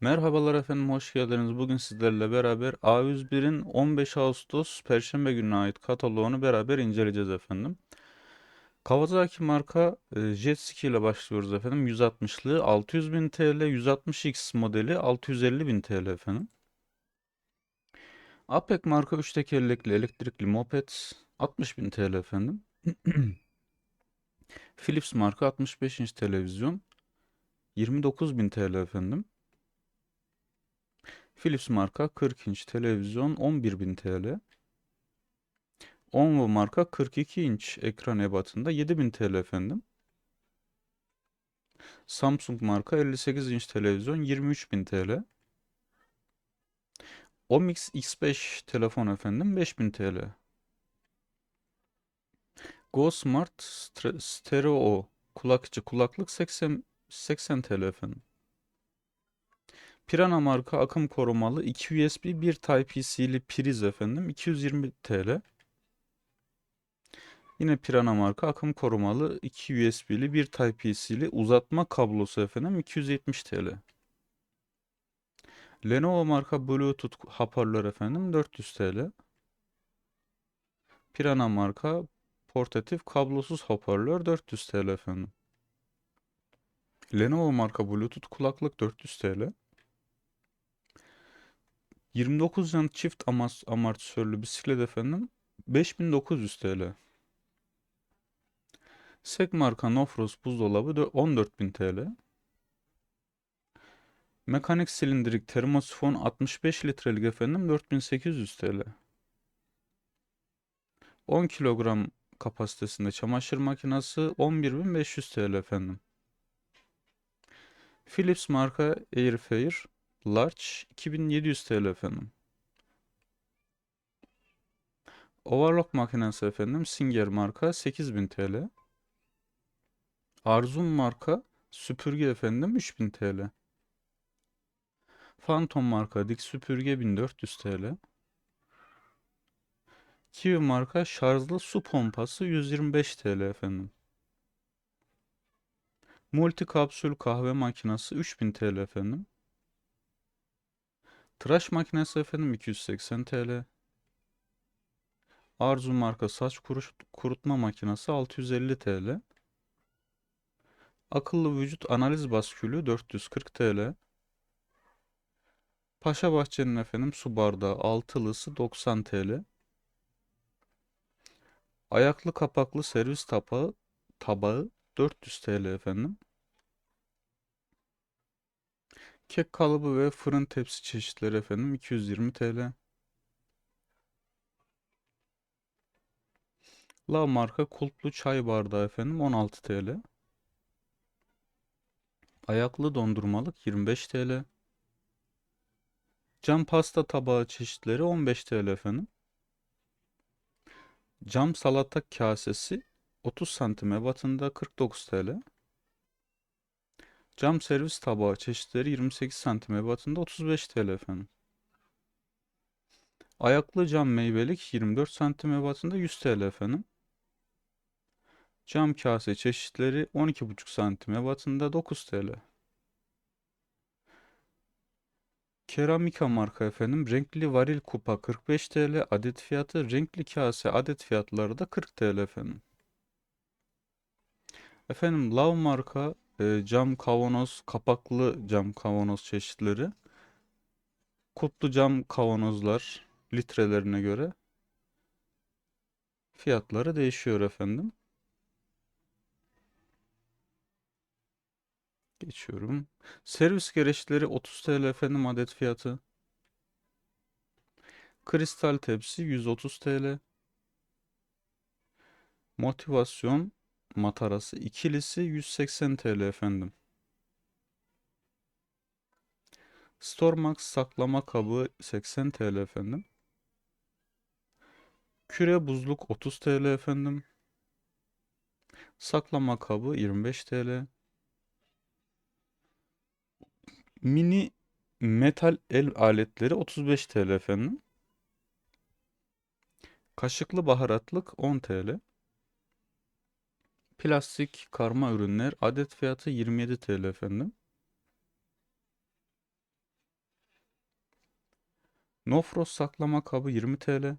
Merhabalar efendim, hoş geldiniz. Bugün sizlerle beraber A101'in 15 Ağustos Perşembe gününe ait kataloğunu beraber inceleyeceğiz efendim. Kawasaki marka e, Jet Ski ile başlıyoruz efendim. 160'lı 600 bin TL, 160X modeli 650 bin TL efendim. Apek marka 3 tekerlekli elektrikli moped 60 bin TL efendim. Philips marka 65 inç televizyon 29 bin TL efendim. Philips marka 40 inç televizyon 11.000 TL. Onvo marka 42 inç ekran ebatında 7000 TL efendim. Samsung marka 58 inç televizyon 23.000 TL. Omix X5 telefon efendim 5000 TL. Go Smart Stereo kulakçı kulaklık 80 80 TL efendim. Pirana marka akım korumalı 2 USB 1 Type-C'li priz efendim 220 TL. Yine Pirana marka akım korumalı 2 USB'li 1 Type-C'li uzatma kablosu efendim 270 TL. Lenovo marka Bluetooth hoparlör efendim 400 TL. Pirana marka portatif kablosuz hoparlör 400 TL efendim. Lenovo marka Bluetooth kulaklık 400 TL. 29 yan çift amortisörlü bisiklet efendim 5900 TL. Sek marka Nofros buzdolabı dö- 14000 TL. Mekanik silindirik termosifon 65 litrelik efendim 4800 TL. 10 kilogram kapasitesinde çamaşır makinesi 11500 TL efendim. Philips marka Airfryer Large 2700 TL efendim. Overlock makinesi efendim Singer marka 8000 TL. Arzum marka süpürge efendim 3000 TL. Phantom marka dik süpürge 1400 TL. Kiwi marka şarjlı su pompası 125 TL efendim. Multi kapsül kahve makinesi 3000 TL efendim. Tıraş makinesi efendim 280 TL. Arzu marka saç kuruş- kurutma makinesi 650 TL. Akıllı vücut analiz baskülü 440 TL. Paşa Bahçe'nin efendim su bardağı altılısı 90 TL. Ayaklı kapaklı servis tabağı tabağı 400 TL efendim. Kek kalıbı ve fırın tepsi çeşitleri efendim 220 TL. La marka kulplu çay bardağı efendim 16 TL. Ayaklı dondurmalık 25 TL. Cam pasta tabağı çeşitleri 15 TL efendim. Cam salata kasesi 30 santim ebatında 49 TL. Cam servis tabağı çeşitleri 28 santim ebatında 35 TL efendim. Ayaklı cam meyvelik 24 santim ebatında 100 TL efendim. Cam kase çeşitleri 12,5 santim ebatında 9 TL. Keramika marka efendim renkli varil kupa 45 TL adet fiyatı renkli kase adet fiyatları da 40 TL efendim. Efendim Lav marka e, cam kavanoz kapaklı cam kavanoz çeşitleri kutlu cam kavanozlar litrelerine göre fiyatları değişiyor efendim. Geçiyorum. Servis gereçleri 30 TL efendim adet fiyatı. Kristal tepsi 130 TL. Motivasyon matarası ikilisi 180 TL efendim. Stormax saklama kabı 80 TL efendim. Küre buzluk 30 TL efendim. Saklama kabı 25 TL. Mini metal el aletleri 35 TL efendim. Kaşıklı baharatlık 10 TL. Plastik karma ürünler adet fiyatı 27 TL efendim. No Frost saklama kabı 20 TL.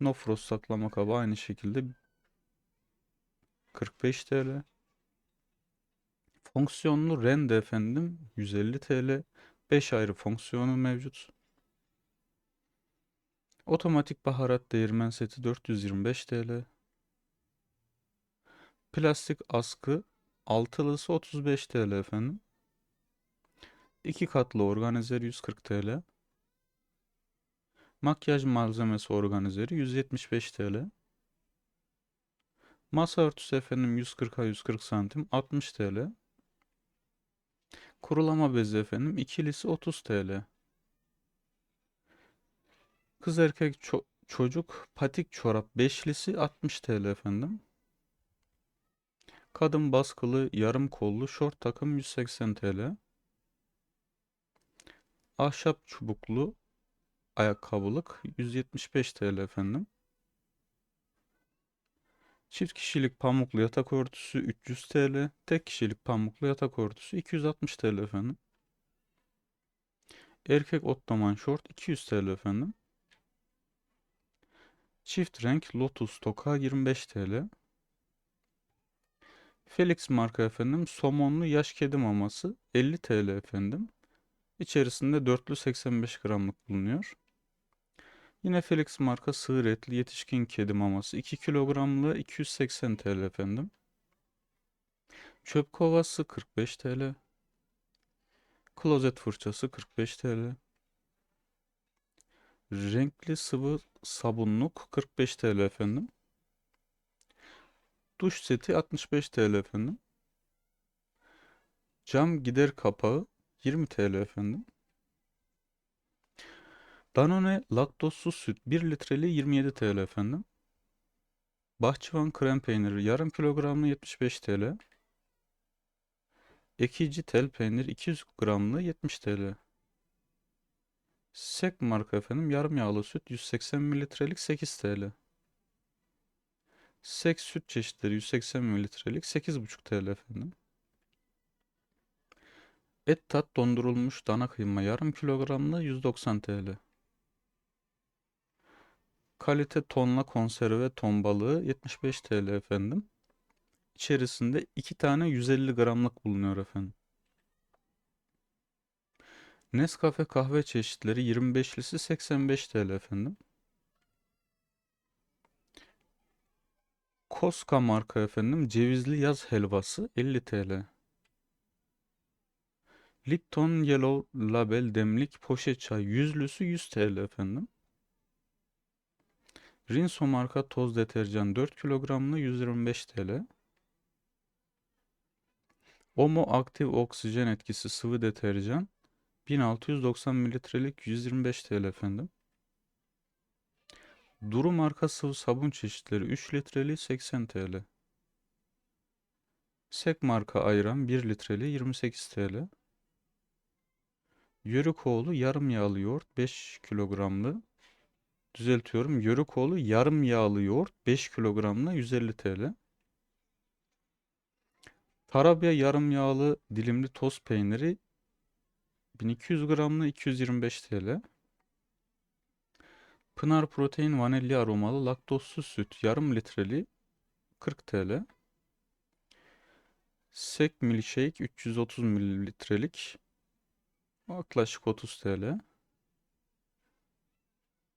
No Frost saklama kabı aynı şekilde 45 TL. Fonksiyonlu rende efendim 150 TL. 5 ayrı fonksiyonu mevcut. Otomatik baharat değirmen seti 425 TL. Plastik askı altılısı 35 TL efendim. 2 katlı organizer 140 TL. Makyaj malzemesi organizeri 175 TL. Masa örtüsü efendim 140'a 140 santim 60 TL. Kurulama bezi efendim ikilisi 30 TL. Kız erkek ço- çocuk patik çorap beşlisi 60 TL efendim. Kadın baskılı yarım kollu şort takım 180 TL. Ahşap çubuklu ayakkabılık 175 TL efendim. Çift kişilik pamuklu yatak örtüsü 300 TL. Tek kişilik pamuklu yatak örtüsü 260 TL efendim. Erkek ottoman şort 200 TL efendim. Çift renk Lotus toka 25 TL. Felix marka efendim somonlu yaş kedi maması 50 TL efendim. İçerisinde dörtlü 85 gramlık bulunuyor. Yine Felix marka sığır etli yetişkin kedi maması 2 kilogramlı 280 TL efendim. Çöp kovası 45 TL. Klozet fırçası 45 TL. Renkli sıvı sabunluk 45 TL efendim. Duş seti 65 TL efendim. Cam gider kapağı 20 TL efendim. Danone laktozsuz süt 1 litreli 27 TL efendim. Bahçıvan krem peyniri yarım kilogramlı 75 TL. Ekici tel peynir 200 gramlı 70 TL. Sek marka efendim yarım yağlı süt 180 mililitrelik 8 TL. Sek süt çeşitleri 180 mililitrelik 8,5 TL efendim. Et tat dondurulmuş dana kıyma yarım kilogramlı 190 TL. Kalite tonla konserve ton balığı 75 TL efendim. İçerisinde 2 tane 150 gramlık bulunuyor efendim. Nescafe kahve çeşitleri 25'lisi 85 TL efendim. Koska marka efendim cevizli yaz helvası 50 TL. Lipton Yellow Label demlik poşet çay yüzlüsü 100 TL efendim. Rinso marka toz deterjan 4 kilogramlı 125 TL. Omo aktif oksijen etkisi sıvı deterjan 1690 mililitrelik 125 TL efendim. Duru marka sıvı sabun çeşitleri 3 litreli 80 TL. Sek marka ayran 1 litreli 28 TL. Yörükoğlu yarım yağlı yoğurt 5 kilogramlı. Düzeltiyorum. Yörükoğlu yarım yağlı yoğurt 5 kilogramlı 150 TL. Tarabya yarım yağlı dilimli toz peyniri 1200 gramlı 225 TL. Pınar protein vanilya aromalı laktozsuz süt yarım litreli 40 TL. Sek milkshake 330 mililitrelik yaklaşık 30 TL.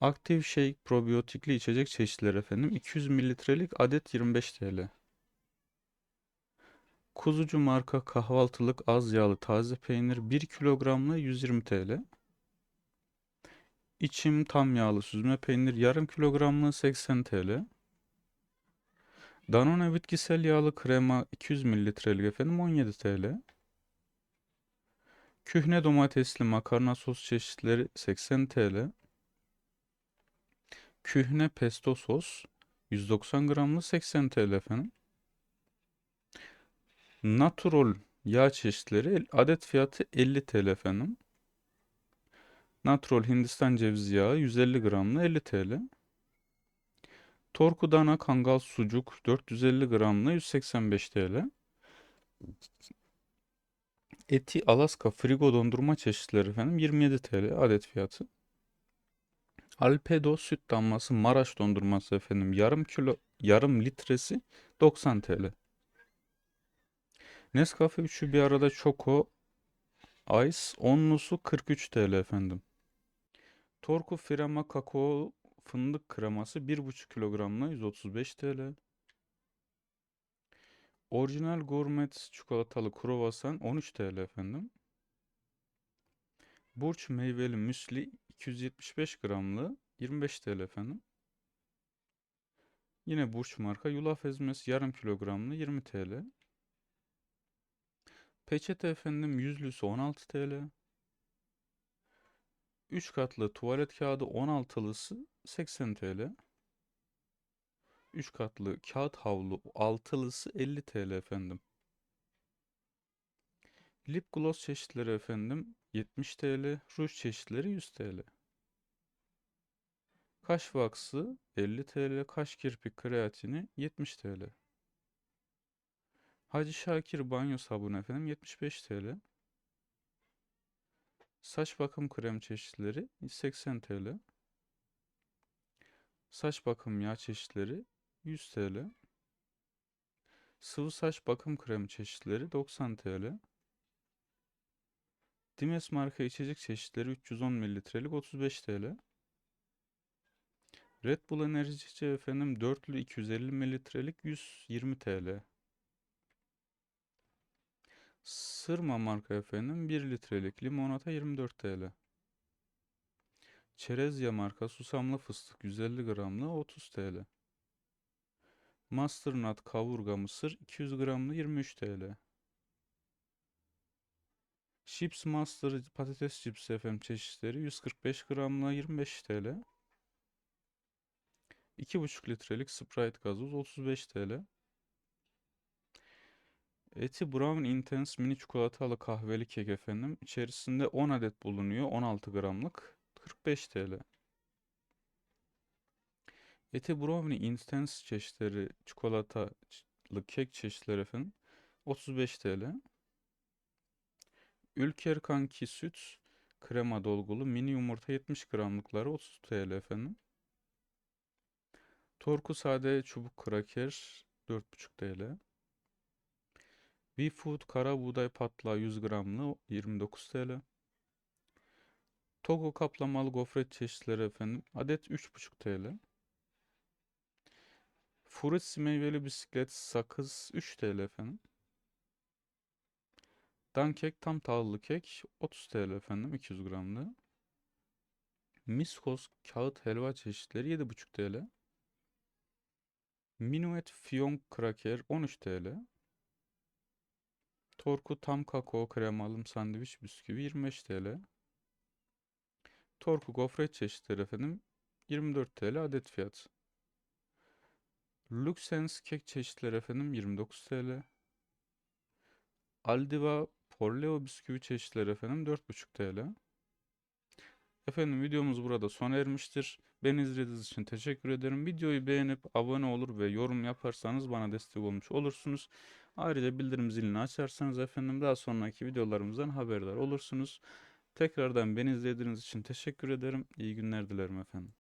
Aktif Shake probiyotikli içecek çeşitleri efendim 200 mililitrelik adet 25 TL. Kuzucu marka kahvaltılık az yağlı taze peynir 1 kilogramlı 120 TL. İçim tam yağlı süzme peynir yarım kilogramlı 80 TL. Danone bitkisel yağlı krema 200 mililitrelik efendim 17 TL. Kühne domatesli makarna sos çeşitleri 80 TL. Kühne pesto sos 190 gramlı 80 TL efendim. Naturol yağ çeşitleri adet fiyatı 50 TL efendim. Naturol Hindistan cevizi yağı 150 gramlı 50 TL. Torku dana kangal sucuk 450 gramlı 185 TL. Eti Alaska frigo dondurma çeşitleri efendim 27 TL adet fiyatı. Alpedo süt damlası Maraş dondurması efendim yarım kilo yarım litresi 90 TL. Nescafe üçü bir arada Choco Ice onlusu 43 TL efendim. Torku Firema kakao fındık kreması 1,5 kilogramla 135 TL. Orijinal Gourmet çikolatalı kruvasan 13 TL efendim. Burç meyveli müsli 275 gramlı 25 TL efendim. Yine Burç marka yulaf ezmesi yarım kilogramlı 20 TL. Peçete efendim yüzlüsü 16 TL. 3 katlı tuvalet kağıdı 16'lısı 80 TL. 3 katlı kağıt havlu altılısı 50 TL efendim. Lip gloss çeşitleri efendim 70 TL, ruj çeşitleri 100 TL. Kaş vaksı 50 TL, kaş kirpik kreatini 70 TL. Hacı Şakir banyo sabunu efendim 75 TL. Saç bakım krem çeşitleri 80 TL. Saç bakım yağ çeşitleri 100 TL. Sıvı saç bakım krem çeşitleri 90 TL. Dimes marka içecek çeşitleri 310 mililitrelik 35 TL. Red Bull enerji içeceği efendim dörtlü 250 mililitrelik 120 TL. Sırma marka efendim 1 litrelik limonata 24 TL. Çerezya marka susamlı fıstık 150 gramlı 30 TL. Masternut kavurga mısır 200 gramlı 23 TL. Chips Master patates cipsi efendim çeşitleri 145 gramla 25 TL. 2,5 litrelik Sprite gazoz 35 TL. Eti Brown Intense mini çikolatalı kahveli kek efendim. İçerisinde 10 adet bulunuyor. 16 gramlık. 45 TL. Eti Brownie Intense çeşitleri çikolatalı kek çeşitleri efendim. 35 TL. Ülker Kanki süt krema dolgulu mini yumurta 70 gramlıkları 30 TL efendim. Torku sade çubuk kraker 4,5 TL. Food kara buğday patlağı 100 gramlı 29 TL. Togo kaplamalı gofret çeşitleri efendim. Adet 3,5 TL. Fruits meyveli bisiklet sakız 3 TL efendim. Dan kek tam tahıllı kek 30 TL efendim 200 gramlı. Miskos kağıt helva çeşitleri 7,5 TL. Minuet fiyonk kraker 13 TL. Torku tam kakao kremalı sandviç bisküvi 25 TL. Torku gofret çeşitleri efendim 24 TL adet fiyat. Luxens kek çeşitleri efendim 29 TL. Aldiva Porleo bisküvi çeşitleri efendim 4,5 TL. Efendim videomuz burada sona ermiştir. Beni izlediğiniz için teşekkür ederim. Videoyu beğenip abone olur ve yorum yaparsanız bana destek olmuş olursunuz. Ayrıca bildirim zilini açarsanız efendim daha sonraki videolarımızdan haberdar olursunuz. Tekrardan beni izlediğiniz için teşekkür ederim. İyi günler dilerim efendim.